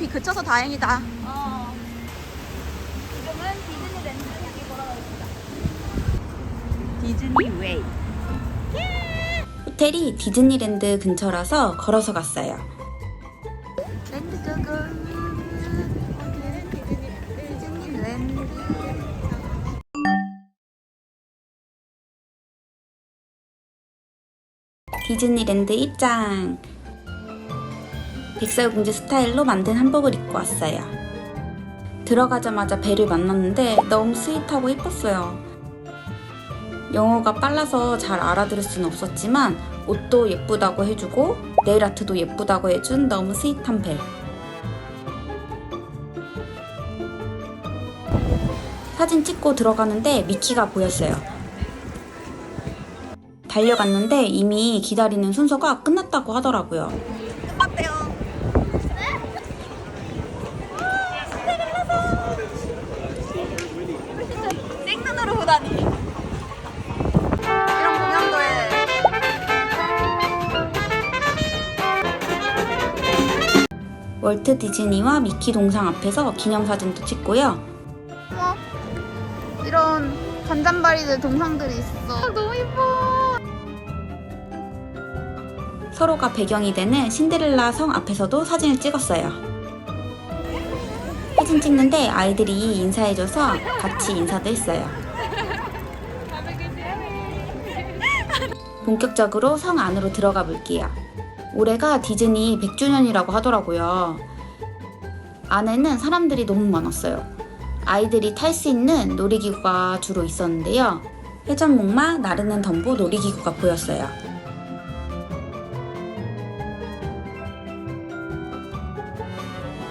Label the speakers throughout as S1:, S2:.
S1: 비 그쳐서 다행이다.
S2: 어. 지금은 디즈니랜드 향해 걸어가겠습니다.
S1: 디즈니 웨이. 호텔이 디즈니랜드 근처라서 걸어서 갔어요. 랜드 고고. 디즈니랜드. 디즈니랜드 입장. 백설공주 스타일로 만든 한복을 입고 왔어요. 들어가자마자 배를 만났는데 너무 스윗하고 이뻤어요. 영어가 빨라서 잘 알아들을 수는 없었지만 옷도 예쁘다고 해주고 네일 아트도 예쁘다고 해준 너무 스윗한 벨. 사진 찍고 들어가는데 미키가 보였어요. 달려갔는데 이미 기다리는 순서가 끝났다고 하더라고요.
S2: 보다니.
S1: 이런 공연도 해. 월트 디즈니와 미키 동상 앞에서 기념사진도 찍고요.
S2: 어머, 이런 간장바리들 동상들이 있어. 너무 예뻐.
S1: 서로가 배경이 되는 신데렐라 성 앞에서도 사진을 찍었어요. 사진 찍는데 아이들이 인사해줘서 같이 인사도 했어요. 본격적으로 성 안으로 들어가 볼게요. 올해가 디즈니 100주년이라고 하더라고요. 안에는 사람들이 너무 많았어요. 아이들이 탈 수 있는 놀이기구가 주로 있었는데요. 회전목마, 나르는 덤보 놀이기구가 보였어요.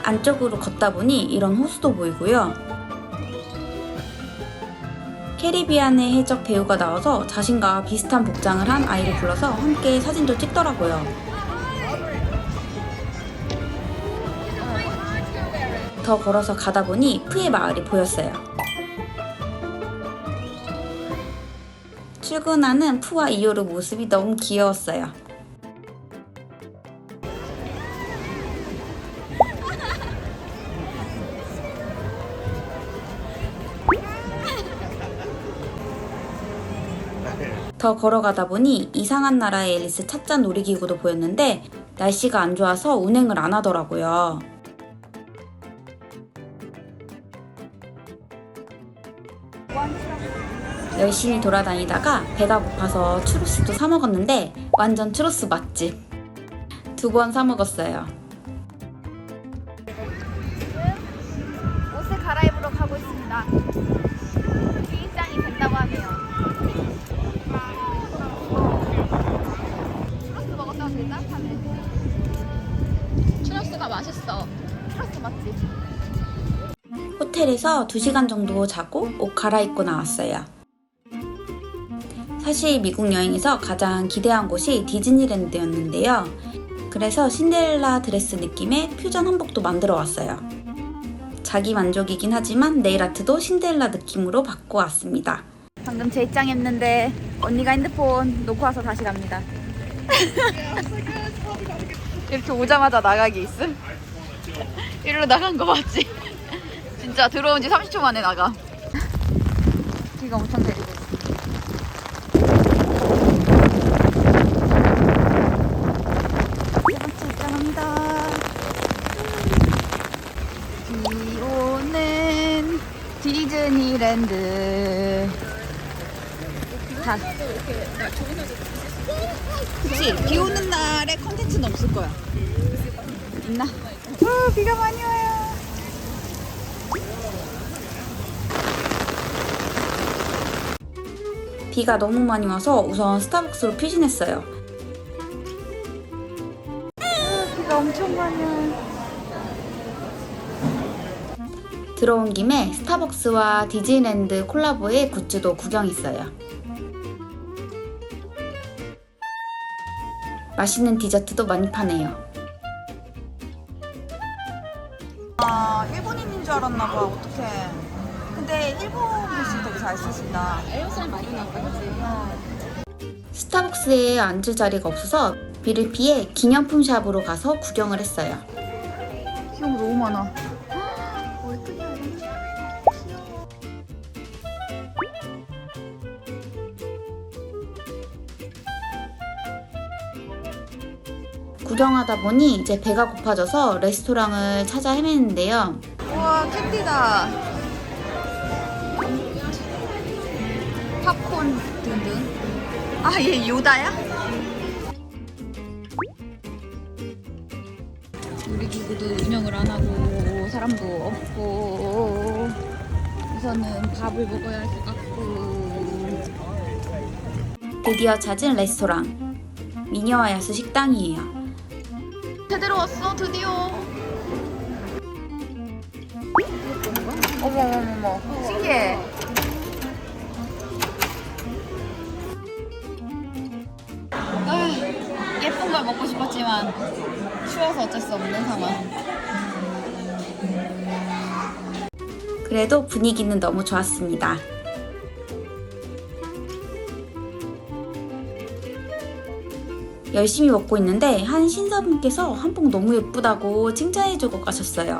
S1: 안쪽으로 걷다 보니 이런 호수도 보이고요. 캐리비안의 해적 배우가 나와서 자신과 비슷한 복장을 한 아이를 불러서 함께 사진도 찍더라고요. 더 걸어서 가다 보니 푸의 마을이 보였어요. 출근하는 푸와 이오르 모습이 너무 귀여웠어요. 더 걸어가다 보니 이상한 나라의 앨리스 찾자 놀이기구도 보였는데 날씨가 안 좋아서 운행을 안 하더라고요. 열심히 돌아다니다가 배가 고파서 추로스도 사 먹었는데 완전 추로스 맛집. 두 번 사 먹었어요.
S2: 옷을 갈아입으러 가고 있습니다. 주인장이 된다고 하네요. 따뜻하네. 추러스가 맛있어. 추러스 맞지?
S1: 호텔에서 2시간 정도 자고 옷 갈아입고 나왔어요. 사실 미국 여행에서 가장 기대한 곳이 디즈니랜드였는데요. 그래서 신데렐라 드레스 느낌의 퓨전 한복도 만들어 왔어요. 자기 만족이긴 하지만 네일 아트도 신데렐라 느낌으로 바꿔 왔습니다.
S2: 방금 제 입장했는데 언니가 핸드폰 놓고 와서 다시 갑니다. 이렇게 오자마자 나가기 있음? 이리로 나간 거 맞지? 진짜 들어온 지 30초 만에 나가. 비가 엄청 내리고
S1: 없을 거야.
S2: 있나? 아, 비가 많이 와요.
S1: 비가 너무 많이 와서 우선 스타벅스로 피신했어요.
S2: 비가 엄청 많이 와요.
S1: 들어온 김에 스타벅스와 디즈니랜드 콜라보의 굿즈도 구경했어요. 맛있는 디저트도 많이 파네요. 아, 일본인인 줄 알았나 봐. 어떡해. 근데 일본 글씨 되게 잘 쓰신다.
S2: 에어사인 많이 나온다, 그치?
S1: 스타벅스에 앉을 자리가 없어서 비를 피해 기념품 샵으로 가서 구경을 했어요.
S2: 거 너무 많아.
S1: 구경하다 보니 이제 배가 고파져서 레스토랑을 찾아 헤매는데요.
S2: 우와 캔디다. 팝콘 등등. 아 얘 요다야? 우리 기구도 운영을 안 하고 사람도 없고 우선은 밥을 먹어야 할 것 같고
S1: 드디어 찾은 레스토랑. 미녀와 야수 식당이에요.
S2: 제대로 왔어 드디어. 어머머머머. 신기해. 아, 예쁜 걸 먹고 싶었지만 추워서 어쩔 수 없는 상황.
S1: 그래도 분위기는 너무 좋았습니다. 열심히 먹고 있는데 한 신사분께서 한복 너무 예쁘다고 칭찬해주고 가셨어요.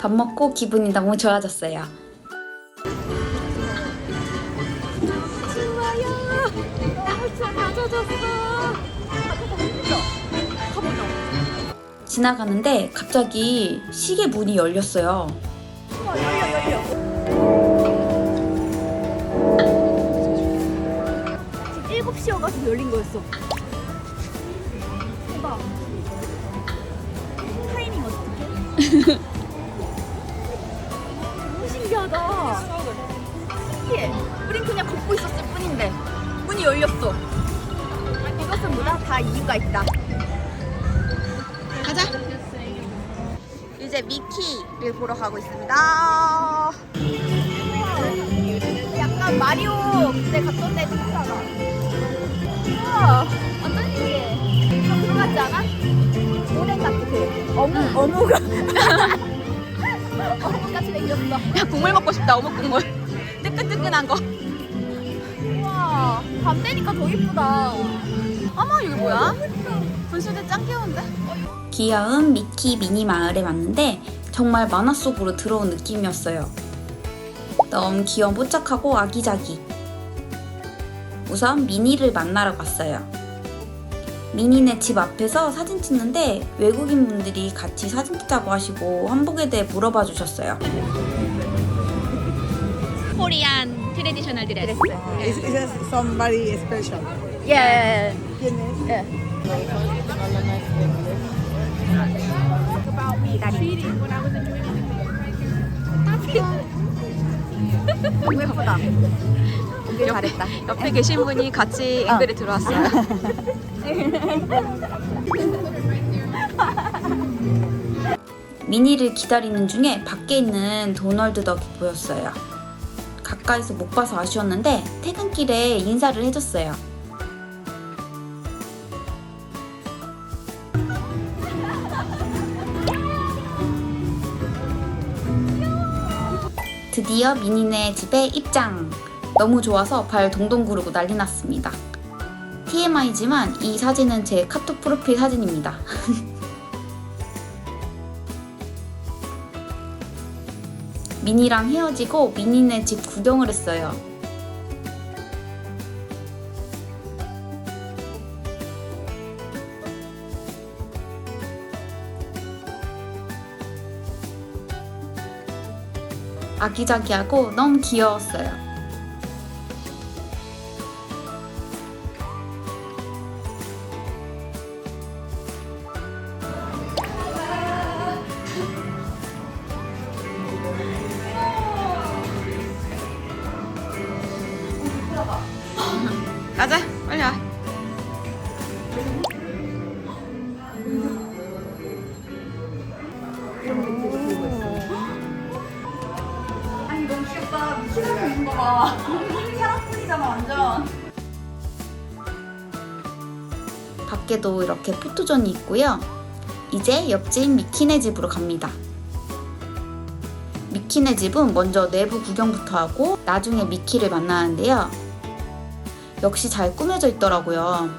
S1: 밥 먹고 기분이 너무 좋아졌어요. 지나가는데 갑자기 시계 문이 열렸어요.
S3: 지금 7시 여 가서 열린 거였어. 대박. 타이밍 어떡해? 너무 신기하다. 신기해. 우린 그냥 걷고 있었을 뿐인데 문이 열렸어. 이것은 뭐다? 다 이유가 있다.
S2: 가자 이제 미키를 보러 가고 있습니다
S3: 약간 마리오 그때 갔던 데 비슷하다. 우와, 완전 신기해. 그거 같지 않아? 오뎅 같은 그 어묵, 어묵. 어묵 같이 생겼어.
S2: 야 국물 먹고 싶다 어묵 국물 뜨끈뜨끈한 거
S3: 우와, 밤 되니까 더 이쁘다.
S2: 어머 여기 뭐야? 분수대 짱 귀여운데?
S1: 귀여운 미키 미니 마을에 왔는데 정말 만화 속으로 들어온 느낌이었어요. 너무 귀여운 뽀짝하고 아기자기. 우선 미니를 만나러 갔어요. 미니네 집 앞에서 사진 찍는데 외국인 분들이 같이 사진 찍자고 하시고 한복에 대해 물어봐 주셨어요.
S2: 코리안 트레디셔 너무 예쁘다 오길 잘했다 옆에 계신 분이 같이 앵글에 들어왔어요
S1: 미니를 기다리는 중에 밖에 있는 도널드 덕이 보였어요. 가까이서 못 봐서 아쉬웠는데 퇴근길에 인사를 해줬어요. 드디어 미니네 집에 입장! 너무 좋아서 발 동동 구르고 난리 났습니다. TMI지만 이 사진은 제 카톡 프로필 사진입니다. 미니랑 헤어지고 미니네 집 구경을 했어요. 아기자기하고 너무 귀여웠어요. 밖에도 이렇게 포토존이 있고요. 이제 옆집 미키네 집으로 갑니다. 미키네 집은 먼저 내부 구경부터 하고 나중에 미키를 만나는데요. 역시 잘 꾸며져 있더라고요.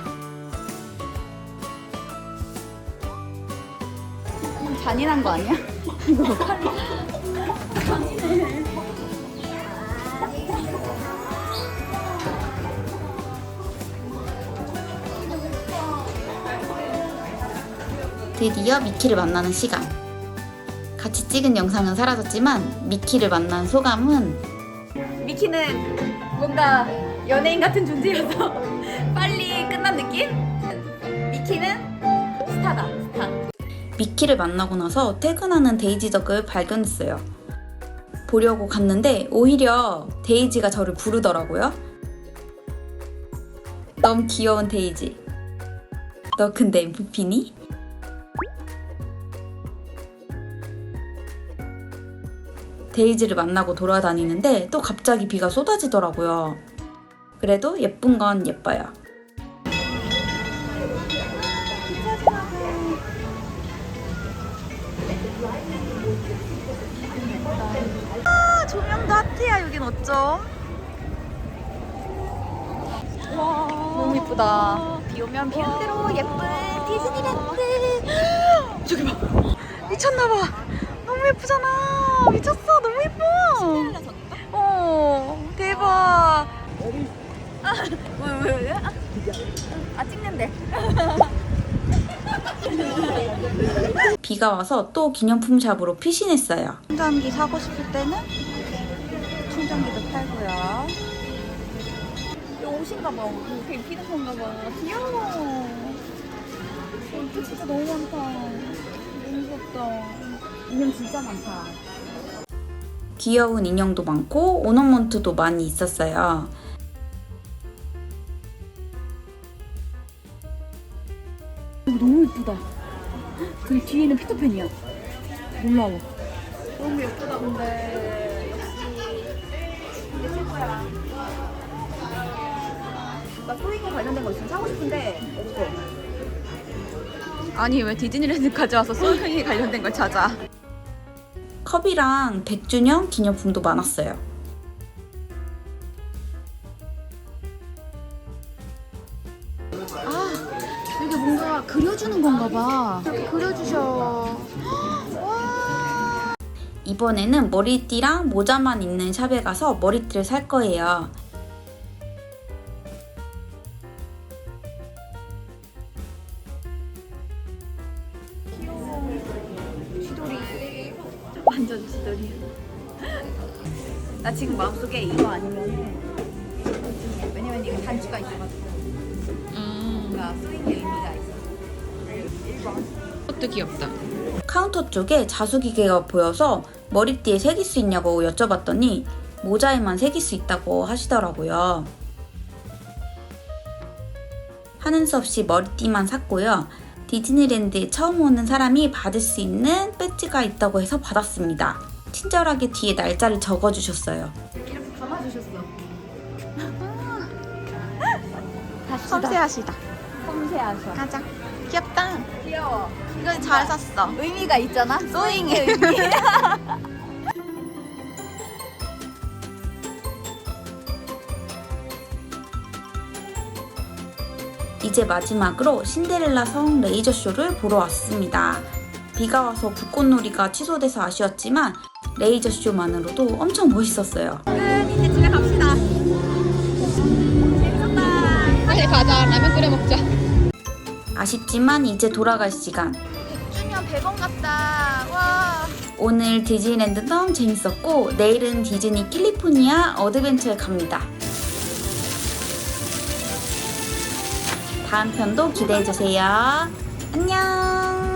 S2: 잔인한 거 아니야?
S1: 드디어 미키를 만나는 시간. 같이 찍은 영상은 사라졌지만 미키를 만난 소감은
S2: 미키는 뭔가 연예인 같은 존재여서 빨리 끝난 느낌? 미키는 스타다 스타
S1: 미키를 만나고 나서 퇴근하는 데이지 덕을 발견했어요. 보려고 갔는데 오히려 데이지가 저를 부르더라고요. 너무 귀여운 데이지. 너 근데 MVP니? 데이지를 만나고 돌아다니는데 또 갑자기 비가 쏟아지더라고요. 그래도 예쁜 건 예뻐요.
S2: 아, 조명도 핫해야 여긴 어쩜? 너무 예쁘다. 비 오면 비 대로 예쁜 디즈니랜드. 저기 봐. 미쳤나봐 너무 예쁘잖아 미쳤어 너무 예뻐 어 대박 아, 왜, 왜, 왜? 아, 아 찍는데
S1: 비가 와서 또 기념품 샵으로 피신했어요.
S2: 충전기 사고 싶을 때는 충전기도 팔고요. 이거 옷인가 봐. 이렇게 입히는 건가 봐. 귀여워. 이거 진짜 너무 많다. 너무 귀엽다. 인형 진짜 많다.
S1: 귀여운 인형도 많고 오너먼트도 많이 있었어요.
S2: 너무 예쁘다. 근데 뒤에는 피터팬이야. 놀라워. 너무 예쁘다, 근데. 역시. 이게 최고야. 나 소잉에 관련된 거 있으면 사고 싶은데, 없어. 아니, 왜 디즈니랜드까지 와서 소잉에 관련된 걸 찾아?
S1: 컵이랑 100주년 기념품도 많았어요.
S2: 이게 뭔가 그려주는 건가 봐. 그려주셔.
S1: 이번에는 머리띠랑 모자만 있는 샵에 가서 머리띠를 살 거예요.
S2: 나 지금 마음속에 이거 아니면 왜냐면 이거 단추가 있어가지고 뭔가 쓰이는 의미가 있어.
S4: 그것도 귀엽다.
S1: 카운터 쪽에 자수기계가 보여서 머리띠에 새길 수 있냐고 여쭤봤더니 모자에만 새길 수 있다고 하시더라고요. 하는 수 없이 머리띠만 샀고요. 디즈니랜드에 처음 오는 사람이 받을 수 있는 배지가 있다고 해서 받았습니다. 친절하게 뒤에 날짜를 적어주셨어요.
S2: 이렇게 감아주셨어. 섬세하시다. 섬세하셔.
S3: 가자. 귀엽다.
S2: 귀여워.
S3: 이거 잘 샀어.
S2: 의미가 있잖아. 소잉의 의미.
S1: 이제 마지막으로 신데렐라 성 레이저 쇼를 보러 왔습니다. 비가 와서 불꽃놀이가 취소돼서 아쉬웠지만 레이저 쇼만으로도 엄청 멋있었어요.
S2: 끝. 이제 집에 갑시다. 재밌었다.
S4: 빨리 가자. 라면 끓여 먹자.
S1: 아쉽지만 이제 돌아갈 시간.
S3: 100주년 100원 같다. 와.
S1: 오늘 디즈니랜드 너무 재밌었고 내일은 디즈니 캘리포니아 어드벤처에 갑니다. 다음 편도 기대해주세요. 안녕!